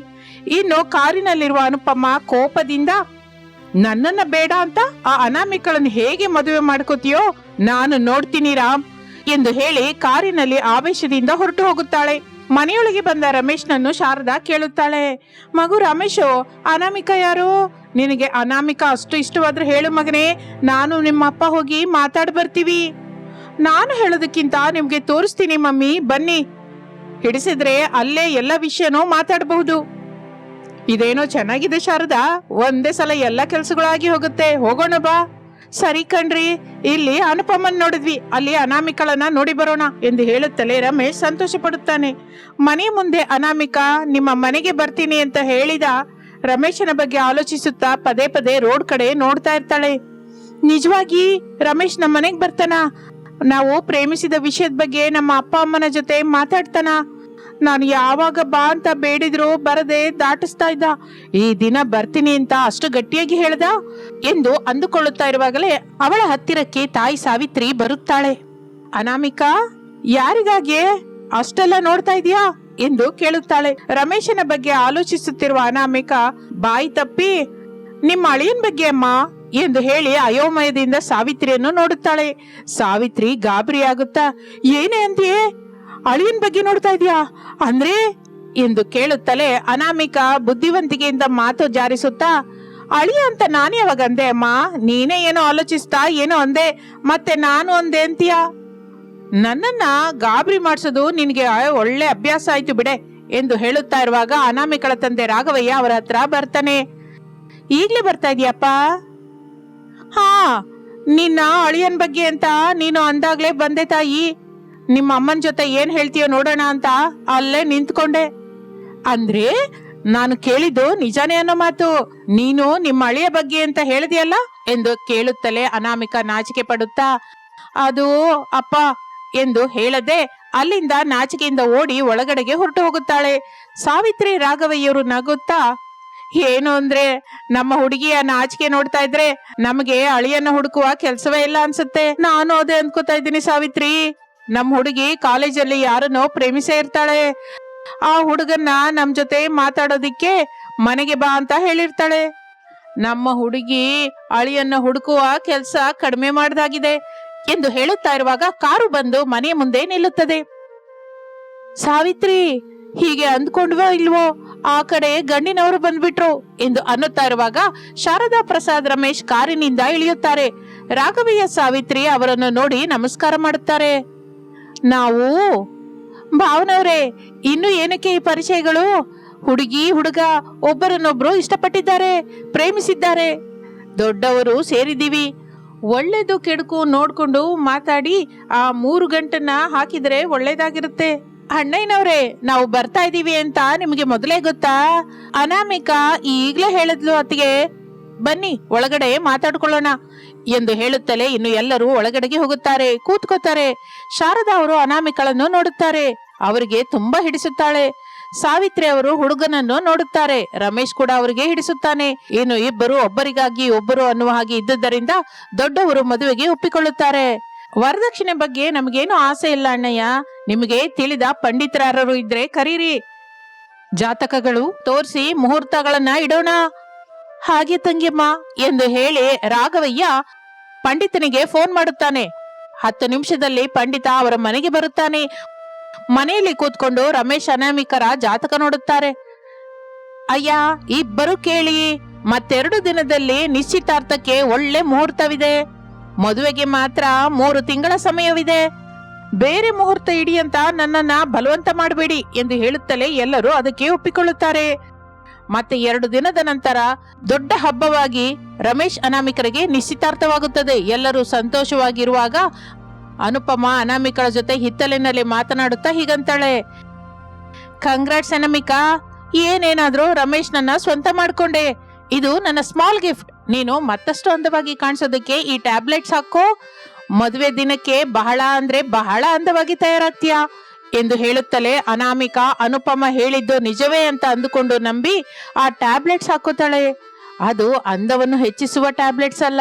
ಇನ್ನು ಕಾರಿನಲ್ಲಿರುವ ಅನುಪಮ ಕೋಪದಿಂದ ನನ್ನನ್ನ ಬೇಡ ಅಂತ ಆ ಅನಾಮಿಕಳನ್ನ ಹೇಗೆ ಮದುವೆ ಮಾಡ್ಕೋತೀಯೋ ನಾನು ನೋಡ್ತೀನಿ ರಾಮ್ ಎಂದು ಹೇಳಿ ಕಾರಿನಲ್ಲಿ ಆವೇಶದಿಂದ ಹೊರಟು ಹೋಗುತ್ತಾಳೆ. ಮನೆಯೊಳಗೆ ಬಂದ ರಮೇಶ್ನನ್ನು ಶಾರದಾ ಕೇಳುತ್ತಾಳೆ. ಮಗು ರಮೇಶು, ಅನಾಮಿಕ ಯಾರು? ನಿನಗೆ ಅನಾಮಿಕ ಅಷ್ಟು ಇಷ್ಟವಾದ್ರೆ ಹೇಳು ಮಗನೇ, ನಾನು ನಿಮ್ಮ ಅಪ್ಪ ಹೋಗಿ ಮಾತಾಡ್ ಬರ್ತೀವಿ. ನಾನು ಹೇಳೋದಕ್ಕಿಂತ ನಿಮ್ಗೆ ತೋರಿಸ್ತೀನಿ ಮಮ್ಮಿ, ಬನ್ನಿ. ಹಿಡಿಸಿದ್ರೆ ಅಲ್ಲೇ ಎಲ್ಲ ವಿಷಯನೂ ಮಾತಾಡಬಹುದು. ಇದೇನೋ ಚೆನ್ನಾಗಿದೆ ಶಾರದಾ? ಒಂದೇ ಸಲ ಎಲ್ಲ ಕೆಲ್ಸಗಳಾಗಿ ಹೋಗುತ್ತೆ. ಹೋಗೋಣ ಬಾ. ಸರಿ ಕಣ್ರಿ. ಇಲ್ಲಿ ಅನುಪಮನ್ ನೋಡಿದ್ವಿ. ಅಲ್ಲಿ ಅನಾಮಿಕಳನ್ನ ನೋಡಿ ಬರೋಣ ಎಂದು ಹೇಳುತ್ತಲೇ ರಮೇಶ್ ಸಂತೋಷ ಪಡುತ್ತಾನೆ ಮನೆ ಮುಂದೆ ಅನಾಮಿಕಾ, ನಿಮ್ಮ ಮನೆಗೆ ಬರ್ತೀನಿ ಅಂತ ಹೇಳಿದ ರಮೇಶನ ಬಗ್ಗೆ ಆಲೋಚಿಸುತ್ತಾ ಪದೇ ಪದೇ ರೋಡ್ ಕಡೆ ನೋಡ್ತಾ ಇರ್ತಾಳೆ. ನಿಜವಾಗಿ ರಮೇಶ್ ನಮ್ಮ ಮನೆಗೆ ಬರ್ತಾನ? ನಾವು ಪ್ರೇಮಿಸಿದ ವಿಷಯದ ಬಗ್ಗೆ ನಮ್ಮ ಅಪ್ಪ ಅಮ್ಮನ ಜೊತೆ ಮಾತಾಡ್ತಾನ? ನಾನು ಯಾವಾಗ ಬಾ ಅಂತ ಬೇಡಿದ್ರು ಬರದೆ ದಾಟಿಸ್ತಾ ಇದ್ದ. ಈ ದಿನ ಬರ್ತೀನಿ ಅಂತ ಅಷ್ಟು ಗಟ್ಟಿಯಾಗಿ ಹೇಳ್ದ? ಎಂದು ಅಂದುಕೊಳ್ಳುತ್ತಾ ಇರುವಾಗಲೇ ಅವಳ ಹತ್ತಿರಕ್ಕೆ ತಾಯಿ ಸಾವಿತ್ರಿ ಬರುತ್ತಾಳೆ. ಅನಾಮಿಕಾ, ಯಾರಿಗಾಗೆ? ಅಷ್ಟೆಲ್ಲ ನೋಡ್ತಾ ಇದೀಯಾ ಎಂದು ಕೇಳುತ್ತಾಳೆ. ರಮೇಶನ ಬಗ್ಗೆ ಆಲೋಚಿಸುತ್ತಿರುವ ಅನಾಮಿಕಾ, ಬಾಯಿ ತಪ್ಪಿ, ನಿಮ್ಮ ಅಳಿಯನ್ ಬಗ್ಗೆ ಅಮ್ಮ? ಎಂದು ಹೇಳಿ ಅಯೋಮಯದಿಂದ ಸಾವಿತ್ರಿಯನ್ನು ನೋಡುತ್ತಾಳೆ. ಸಾವಿತ್ರಿ ಗಾಬರಿಯಾಗುತ್ತಾ, ಏನೇ ಅಂತೀಯೇ? ಅಳಿಯನ್ ಬಗ್ಗೆ ನೋಡ್ತಾ ಇದೀಯಾ? ಅಂದ್ರೆ? ಎಂದು ಕೇಳುತ್ತಲೇ ಅನಾಮಿಕ ಬುದ್ಧಿವಂತಿಕೆಯಿಂದ ಮಾತು ಜಾರಿಸುತ್ತಾ, ಅಳಿಯ ಅಂತ ನಾನು ಯಾವಾಗ ಅಂದೆ, ಅಮ್ಮ? ನೀನೇ ಏನೋ ಆಲೋಚಿಸ್ತಾ, ಏನೋ ಅಂದೆ, ಮತ್ತೆ ನಾನು ಅಂದೆ ಅಂತೀಯ? ನನ್ನನ್ನ ಗಾಬರಿ ಮಾಡಿಸೋದು ನಿನಗೆ ಒಳ್ಳೆ ಅಭ್ಯಾಸ ಆಯ್ತು ಬಿಡೆ, ಎಂದು ಹೇಳುತ್ತಾ ಇರುವಾಗ ಅನಾಮಿಕಳ ತಂದೆ ರಾಘವಯ್ಯ ಅವರ ಹತ್ರ ಬರ್ತಾನೆ. ಈಗ್ಲೇ ಬರ್ತಾ ಇದೀಯಪ್ಪ? ಹಾ, ನಿನ್ನ ಅಳಿಯನ್ ಬಗ್ಗೆ ಅಂತ ನೀನು ಅಂದಾಗ್ಲೇ ಬಂದೆ ತಾಯಿ. ನಿಮ್ಮ ಅಮ್ಮನ ಜೊತೆ ಏನ್ ಹೇಳ್ತೀಯೋ ನೋಡೋಣ ಅಂತ ಅಲ್ಲೇ ನಿಂತ್ಕೊಂಡೆ. ಅಂದ್ರೆ ನಾನು ಕೇಳಿದ್ದು ನಿಜಾನೇ ಅನ್ನೋ ಮಾತು. ನೀನು ನಿಮ್ಮ ಅಳಿಯ ಬಗ್ಗೆ ಅಂತ ಹೇಳಿದೆಯಲ್ಲ? ಎಂದು ಕೇಳುತ್ತಲೇ ಅನಾಮಿಕ ನಾಚಿಕೆ ಪಡುತ್ತಾ, ಅದು ಅಪ್ಪ, ಎಂದು ಹೇಳದೆ ಅಲ್ಲಿಂದ ನಾಚಿಕೆಯಿಂದ ಓಡಿ ಒಳಗಡೆಗೆ ಹೊರಟು ಹೋಗುತ್ತಾಳೆ. ಸಾವಿತ್ರಿ ರಾಘವಯ್ಯರು ನಗುತ್ತಾ, ಏನು ಅಂದ್ರೆ, ನಮ್ಮ ಹುಡುಗಿಯ ನಾಚಿಕೆ ನೋಡ್ತಾ ಇದ್ರೆ ನಮಗೆ ಅಳಿಯನ್ನ ಹುಡುಕುವ ಕೆಲ್ಸವೇ ಇಲ್ಲ ಅನ್ಸುತ್ತೆ. ನಾನು ಅದೇ ಅನ್ಕೋತಾ ಇದ್ದೀನಿ ಸಾವಿತ್ರಿ. ನಮ್ ಹುಡುಗಿ ಕಾಲೇಜಲ್ಲಿ ಯಾರನ್ನೋ ಪ್ರೇಮಿಸೇ ಇರ್ತಾಳೆ. ಆ ಹುಡುಗನ್ನ ನಮ್ ಜೊತೆ ಮಾತಾಡೋದಿಕ್ಕೆ ಮನೆಗೆ ಬಾ ಅಂತ ಹೇಳಿರ್ತಾಳೆ. ನಮ್ಮ ಹುಡುಗಿ ಅಳಿಯನ್ನ ಹುಡುಕುವ ಕೆಲಸ ಕಡಿಮೆ ಮಾಡ್ದಾಗಿದೆ. ಎಂದು ಹೇಳುತ್ತಾ ಇರುವಾಗ ಕಾರು ಬಂದು ಮನೆ ಮುಂದೆ ನಿಲ್ಲುತ್ತದೆ. ಸಾವಿತ್ರಿ, ಹೀಗೆ ಅಂದ್ಕೊಂಡ್ವೋ ಇಲ್ವೋ? ಆ ಕಡೆ ಗಂಡಿನವರು ಬಂದ್ಬಿಟ್ರು ಎಂದು ಅನ್ನುತ್ತಾ ಇರುವಾಗ ಶಾರದಾ ಪ್ರಸಾದ್ ರಮೇಶ್ ಕಾರಿನಿಂದ ಇಳಿಯುತ್ತಾರೆ. ರಾಘವಯ್ಯ ಸಾವಿತ್ರಿ ಅವರನ್ನು ನೋಡಿ ನಮಸ್ಕಾರ ಮಾಡುತ್ತಾರೆ. ನಾವು? ಭಾವನವ್ರೆ, ಇನ್ನು ಏನಕ್ಕೆ ಈ ಪರಿಚಯಗಳು? ಹುಡುಗಿ, ಹುಡುಗ, ಒಬ್ಬರನ್ನೊಬ್ರು ಇಷ್ಟಪಟ್ಟಿದ್ದಾರೆ, ಪ್ರೇಮಿಸಿದ್ದಾರೆ. ದೊಡ್ಡವರು ಸೇರಿದ್ದೀವಿ. ಒಳ್ಳೇದು ಕೆಡುಕು ನೋಡ್ಕೊಂಡು ಮಾತಾಡಿ, ಆ ಮೂರು ಗಂಟನ್ನ ಹಾಕಿದ್ರೆ ಒಳ್ಳೇದಾಗಿರುತ್ತೆ. ಅಣ್ಣಯ್ಯನವ್ರೆ, ನಾವು ಬರ್ತಾ ಇದ್ದೀವಿ ಅಂತ ನಿಮಗೆ ಮೊದಲೇ ಗೊತ್ತಾ? ಅನಾಮಿಕಾ ಈಗ್ಲೇ ಹೇಳಿದ್ಲು ಅತ್ತಿಗೆ. ಬನ್ನಿ, ಒಳಗಡೆ ಮಾತಾಡ್ಕೊಳ್ಳೋಣ. ಎಂದು ಹೇಳುತ್ತಲೇ ಇನ್ನು ಎಲ್ಲರೂ ಒಳಗಡೆಗೆ ಹೋಗುತ್ತಾರೆ. ಕೂತ್ಕೋತಾರೆ. ಶಾರದಾ ಅವರು ಅನಾಮಿಕಳನ್ನು ನೋಡುತ್ತಾರೆ. ಅವರಿಗೆ ತುಂಬಾ ಹಿಡಿಸುತ್ತಾಳೆ. ಸಾವಿತ್ರಿ ಅವರು ಹುಡುಗನನ್ನು ನೋಡುತ್ತಾರೆ. ರಮೇಶ್ ಕೂಡ ಅವರಿಗೆ ಹಿಡಿಸುತ್ತಾನೆ. ಇನ್ನು ಇಬ್ಬರು ಒಬ್ಬರಿಗಾಗಿ ಒಬ್ಬರು ಅನ್ನುವ ಹಾಗೆ ಇದ್ದುದರಿಂದ ದೊಡ್ಡವರು ಮದುವೆಗೆ ಒಪ್ಪಿಕೊಳ್ಳುತ್ತಾರೆ. ವರದಕ್ಷಿಣೆ ಬಗ್ಗೆ ನಮಗೇನು ಆಸೆ ಇಲ್ಲ ಅಣ್ಣಯ್ಯ. ನಿಮಗೆ ತಿಳಿದ ಪಂಡಿತರಾರರು ಇದ್ರೆ ಕರೀರಿ. ಜಾತಕಗಳು ತೋರಿಸಿ ಮುಹೂರ್ತಗಳನ್ನ ಇಡೋಣ. ಹಾಗೆ ತಂಗಿಯಮ್ಮ ಎಂದು ಹೇಳಿ ರಾಘವಯ್ಯ ಪಂಡಿತನಿಗೆ ಫೋನ್ ಮಾಡುತ್ತಾನೆ. ಹತ್ತು ನಿಮಿಷದಲ್ಲಿ ಪಂಡಿತ ಅವರ ಮನೆಗೆ ಬರುತ್ತಾನೆ. ಮನೆಯಲ್ಲಿ ಕೂತ್ಕೊಂಡು ರಮೇಶ್ ಅನಾಮಿಕರ ಜಾತಕ ನೋಡುತ್ತಾರೆ. ಅಯ್ಯ, ಇಬ್ಬರು ಕೇಳಿ. ಮತ್ತೆರಡು ದಿನದಲ್ಲಿ ನಿಶ್ಚಿತಾರ್ಥಕ್ಕೆ ಒಳ್ಳೆ ಮುಹೂರ್ತವಿದೆ. ಮದುವೆಗೆ ಮಾತ್ರ ಮೂರು ತಿಂಗಳ ಸಮಯವಿದೆ. ಬೇರೆ ಮುಹೂರ್ತ ಇಡಿ ಅಂತ ನನ್ನನ್ನ ಬಲವಂತ ಮಾಡಬೇಡಿ ಎಂದು ಹೇಳುತ್ತಲೇ ಎಲ್ಲರೂ ಅದಕ್ಕೆ ಒಪ್ಪಿಕೊಳ್ಳುತ್ತಾರೆ. ಮತ್ತೆ ಎರಡು ದಿನದ ನಂತರ ದೊಡ್ಡ ಹಬ್ಬವಾಗಿ ರಮೇಶ್ ಅನಾಮಿಕರಿಗೆ ನಿಶ್ಚಿತಾರ್ಥವಾಗುತ್ತದೆ. ಎಲ್ಲರೂ ಸಂತೋಷವಾಗಿರುವಾಗ ಅನುಪಮ ಅನಾಮಿಕರ ಜೊತೆ ಹಿತ್ತಲಿನಲ್ಲಿ ಮಾತನಾಡುತ್ತಾ ಹೀಗಂತಾಳೆ. ಕಂಗ್ರಾಟ್ಸ್ ಅನಾಮಿಕಾ. ಏನೇನಾದ್ರೂ ರಮೇಶ್ ನನ್ನ ಸ್ವಂತ ಮಾಡ್ಕೊಂಡೆ. ಇದು ನನ್ನ ಸ್ಮಾಲ್ ಗಿಫ್ಟ್ ನೀನು ಮತ್ತಷ್ಟು ಅಂದವಾಗಿ ಕಾಣಿಸೋದಕ್ಕೆ ಈ ಟ್ಯಾಬ್ಲೆಟ್ಸ್ ಹಾಕೋ. ಮದುವೆ ದಿನಕ್ಕೆ ಬಹಳ ಅಂದ್ರೆ ಬಹಳ ಅಂದವಾಗಿ ತಯಾರಾಗ್ತೀಯಾ? ಎಂದು ಹೇಳುತ್ತಲೇ ಅನಾಮಿಕ ಅನುಪಮ ಹೇಳಿದ್ದು ನಿಜವೇ ಅಂತ ಅಂದುಕೊಂಡು ನಂಬಿ, ಆ ಟ್ಯಾಬ್ಲೆಟ್ಸ್ ಹಾಕುತ್ತಾಳೆ ಅದು ಅಂದವನ್ನು ಹೆಚ್ಚಿಸುವ ಟ್ಯಾಬ್ಲೆಟ್ಸ್ ಅಲ್ಲ,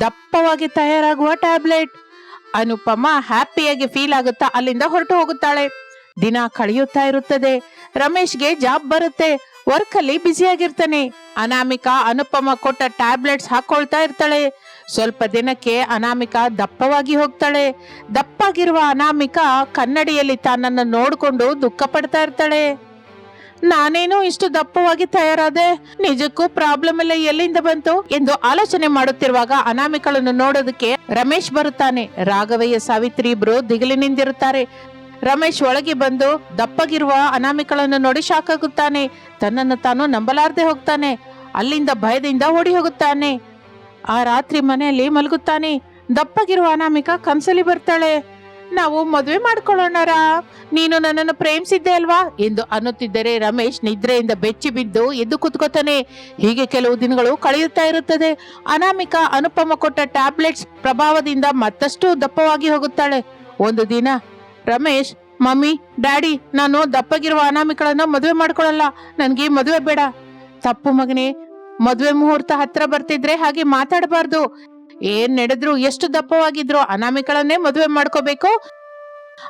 ದಪ್ಪವಾಗಿ ತಯಾರಾಗುವ ಟ್ಯಾಬ್ಲೆಟ್. ಅನುಪಮ ಹ್ಯಾಪಿಯಾಗಿ ಫೀಲ್ ಆಗುತ್ತಾ ಅಲ್ಲಿಂದ ಹೊರಟು ಹೋಗುತ್ತಾಳೆ. ದಿನ ಕಳೆಯುತ್ತಾ ಇರುತ್ತದೆ. ರಮೇಶ್ಗೆ ಜಾಬ್ ಬರುತ್ತೆ. ವರ್ಕ್ ಅಲ್ಲಿ ಬ್ಯುಸಿಯಾಗಿರ್ತಾನೆ. ಅನಾಮಿಕಾ ಅನುಪಮ ಕೊಟ್ಟ ಟ್ಯಾಬ್ಲೆಟ್ಸ್ ಹಾಕೊಳ್ತಾ ಇರ್ತಾಳೆ. ಸ್ವಲ್ಪ ದಿನಕ್ಕೆ ಅನಾಮಿಕ ದಪ್ಪವಾಗಿ ಹೋಗ್ತಾಳೆ. ದಪ್ಪಾಗಿರುವ ಅನಾಮಿಕ ಕನ್ನಡಿಯಲ್ಲಿ ತನ್ನನ್ನು ನೋಡಿಕೊಂಡು ದುಃಖ ಪಡ್ತಾ ಇರ್ತಾಳೆ. ನಾನೇನು ಇಷ್ಟು ದಪ್ಪವಾಗಿ ತಯಾರಾದೆ, ನಿಜಕ್ಕೂ ಪ್ರಾಬ್ಲಮ್ ಎಲ್ಲ ಎಲ್ಲಿಂದ ಬಂತು ಎಂದು ಆಲೋಚನೆ ಮಾಡುತ್ತಿರುವಾಗ ಅನಾಮಿಕಳನ್ನು ನೋಡೋದಕ್ಕೆ ರಮೇಶ್ ಬರುತ್ತಾನೆ. ರಾಘವಯ್ಯ ಸಾವಿತ್ರಿ ಇಬ್ರು ದಿಗಿಲಿನಿಂದಿರುತ್ತಾರೆ. ರಮೇಶ್ ಒಳಗೆ ಬಂದು ದಪ್ಪಗಿರುವ ಅನಾಮಿಕಳನ್ನು ನೋಡಿ ಶಾಕ್ ಆಗುತ್ತಾನೆ ತನ್ನನ್ನು ತಾನು ನಂಬಲಾರದೆ ಹೋಗ್ತಾನೆ. ಅಲ್ಲಿಂದ ಭಯದಿಂದ ಓಡಿ ಹೋಗುತ್ತಾನೆ. ಆ ರಾತ್ರಿ ಮನೆಯಲ್ಲಿ ಮಲಗುತ್ತಾನೆ. ದಪ್ಪಗಿರುವ ಅನಾಮಿಕ ಕನ್ಸಲಿ ಬರ್ತಾಳೆ. ನಾವು ಮದುವೆ ಮಾಡ್ಕೊಳ್ಳೋಣರ ನೀನು ನನ್ನನ್ನು ಪ್ರೇಮಿಸಿದ್ದೆ ಅಲ್ವಾ? ಎಂದು ಅನ್ನುತ್ತಿದ್ದರೆ ರಮೇಶ್ ನಿದ್ರೆಯಿಂದ ಬೆಚ್ಚಿ ಬಿದ್ದು ಎದ್ದು ಕುತ್ಕೋತಾನೆ. ಹೀಗೆ ಕೆಲವು ದಿನಗಳು ಕಳೆಯುತ್ತಾ ಇರುತ್ತದೆ. ಅನಾಮಿಕ ಅನುಪಮ ಕೊಟ್ಟ ಟ್ಯಾಬ್ಲೆಟ್ಸ್ ಪ್ರಭಾವದಿಂದ ಮತ್ತಷ್ಟು ದಪ್ಪವಾಗಿ ಹೋಗುತ್ತಾಳೆ. ಒಂದು ದಿನ, ರಮೇಶ್, ಮಮ್ಮಿ, ಡ್ಯಾಡಿ, ನಾನು ದಪ್ಪಗಿರುವ ಅನಾಮಿಕಳನ್ನ ಮದುವೆ ಮಾಡ್ಕೊಳ್ಳಲ್ಲ. ನನಗೆ ಮದುವೆ ಬೇಡ. ತಪ್ಪು ಮಗನೇ ಮದುವೆ ಮುಹೂರ್ತ ಹತ್ರ ಬರ್ತಿದ್ರೆ ಹಾಗೆ ಮಾತಾಡಬಾರ್ದು. ಏನ್ ನಡೆದ್ರು, ಎಷ್ಟು ದಪ್ಪವಾಗಿದ್ರು ಅನಾಮಿಕಳನ್ನೇ ಮದುವೆ ಮಾಡ್ಕೋಬೇಕು?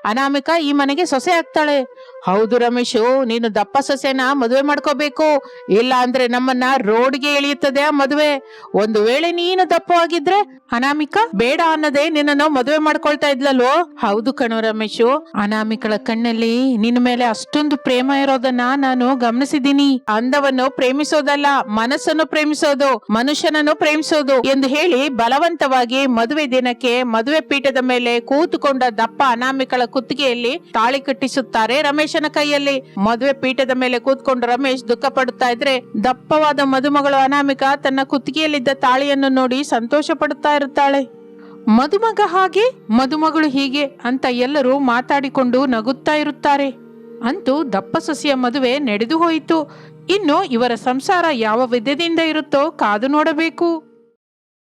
ಅನಾಮಿಕ ಈ ಮನೆಗೆ ಸೊಸೆ ಆಗ್ತಾಳೆ. ಹೌದು ರಮೇಶು, ನೀನು ದಪ್ಪ ಸೊಸೆನ ಮದುವೆ ಮಾಡ್ಕೋಬೇಕು. ಇಲ್ಲ ಅಂದ್ರೆ ನಮ್ಮನ್ನ ರೋಡ್ಗೆ ಎಳೆಯುತ್ತದೆ ಆ ಮದುವೆ. ಒಂದು ವೇಳೆ ನೀನು ದಪ್ಪವಾಗಿದ್ರೆ ಅನಾಮಿಕ, ಬೇಡ ಅನ್ನದೇ ನಿನ್ನನ್ನು ಮದುವೆ ಮಾಡ್ಕೊಳ್ತಾ ಇದ್ಲಲ್ವೋ ಹೌದು ಕಣೋ ರಮೇಶು, ಅನಾಮಿಕಳ ಕಣ್ಣಲ್ಲಿ ನಿನ್ನ ಮೇಲೆ ಅಷ್ಟೊಂದು ಪ್ರೇಮ ಇರೋದನ್ನ ನಾನು ಗಮನಿಸಿದ್ದೀನಿ. ಅಂದವನ್ನು ಪ್ರೇಮಿಸೋದಲ್ಲ, ಮನಸ್ಸನ್ನು ಪ್ರೇಮಿಸೋದು, ಮನುಷ್ಯನನ್ನು ಪ್ರೇಮಿಸೋದು ಎಂದು ಹೇಳಿ ಬಲವಂತವಾಗಿ ಮದುವೆ ದಿನಕ್ಕೆ ಮದುವೆ ಪೀಠದ ಮೇಲೆ ಕೂತುಕೊಂಡ ದಪ್ಪ ಅನಾಮಿಕಳ ಕುತ್ತಿಗೆಯಲ್ಲಿ ತಾಳಿ ಕಟ್ಟಿಸುತ್ತಾರೆ ರಮೇಶನ ಕೈಯಲ್ಲಿ ಮದುವೆ ಪೀಠದ ಮೇಲೆ ಕೂತ್ಕೊಂಡು ರಮೇಶ್ ದುಃಖ ಪಡುತ್ತಾ ಇದ್ರೆ ದಪ್ಪವಾದ ಮದುಮಗಳು ಅನಾಮಿಕ ತನ್ನ ಕುತ್ತಿಗೆಯಲ್ಲಿದ್ದ ತಾಳಿಯನ್ನು ನೋಡಿ ಸಂತೋಷ ಪಡುತ್ತಾ ಇರುತ್ತಾಳೆ. ಮದುಮಗ ಹಾಗೆ? ಮದುಮಗಳು ಹೀಗೆ? ಅಂತ ಎಲ್ಲರೂ ಮಾತಾಡಿಕೊಂಡು ನಗುತ್ತಾ ಇರುತ್ತಾರೆ. ಅಂತೂ ದಪ್ಪ ಸೊಸೆಯ ಮದುವೆ ನಡೆದು ಹೋಯಿತು. ಇನ್ನು ಇವರ ಸಂಸಾರ ಯಾವ ವಿಧದಿಂದ ಇರುತ್ತೋ ಕಾದು ನೋಡಬೇಕು.